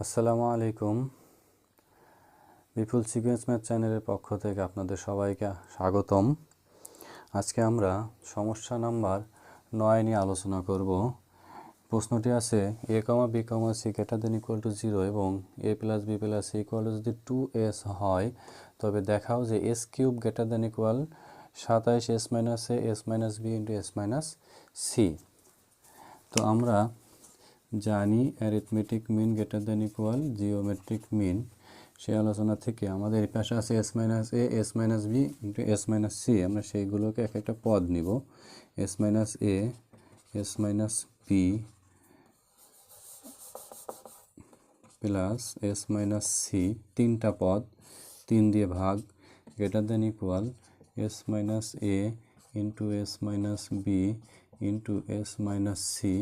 আসসালামু আলাইকুম। বিপুল sequence math চ্যানেলের পক্ষ থেকে আপনাদের সবাইকে স্বাগতম। আজকে আমরা সমস্যা নাম্বার নয় নিয়ে আলোচনা করব। প্রশ্নটি আছে, A comma B comma C greater than equal to zero এবং A plus B plus C equal যদি টু এস হয়, তবে দেখাও যে S cube greater than equal সাতাইশ S minus A S minus B into S minus C তো আমরা জানি arithmetic mean greater than equal geometric mean সেই আলোচনা থেকে আমাদের এই পাশে আছে S minus A S minus B into S minus C আমরা সেইগুলোকে এক একটা পদ নিব। S minus A S minus B plus S minus C তিনটা পদ, তিন দিয়ে ভাগ। Greater than equal S minus A into S minus B into S minus C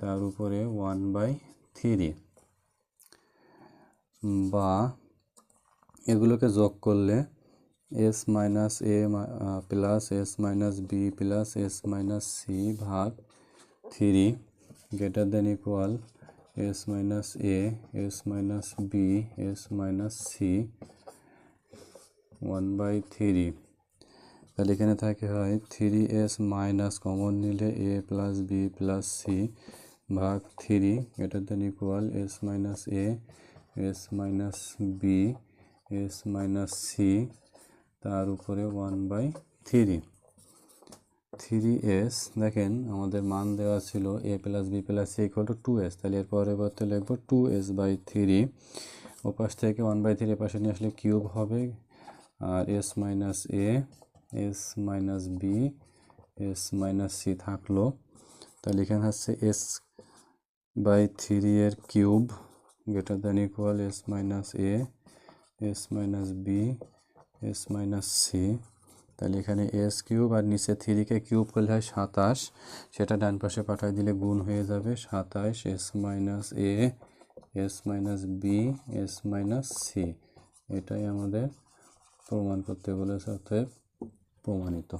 তার উপরে ওয়ান বাই থ্রি বা এগুলোকে যোগ করলে S minus A plus S minus B plus S minus C ভাগ three greater than equal S minus A S minus B S minus C one by three তাহলে এখানে থাকে হয় থ্রি এস মাইনাস কমন নিলে A plus B plus C ভাগ three greater than equal S minus A S minus B S minus C তার উপরে one by three three S দেখেন আমাদের মান দেওয়া ছিল A plus B plus C equal to two S তাহলে এর পরবর্তী লিখব টু এস বাই থ্রি ওপাশ থেকে ওয়ান বাই থ্রি পাশে নিয়ে আসলে কিউব হবে, আর S minus A S minus B S minus C থাকল। তাহলে এখানে হচ্ছে এস বাই থ্রি এর cube greater than equal S minus A S minus B S minus C তাহলে এখানে এস কিউব আর নিচে থ্রিকে কিউব করলে হয় সাতাশ। সেটা ডান পাশে পাঠায় দিলে গুণ হয়ে যাবে সাতাশ S minus A S minus B S minus C এটাই আমাদের প্রমাণ করতে বলেছে, অতএব প্রমাণিত।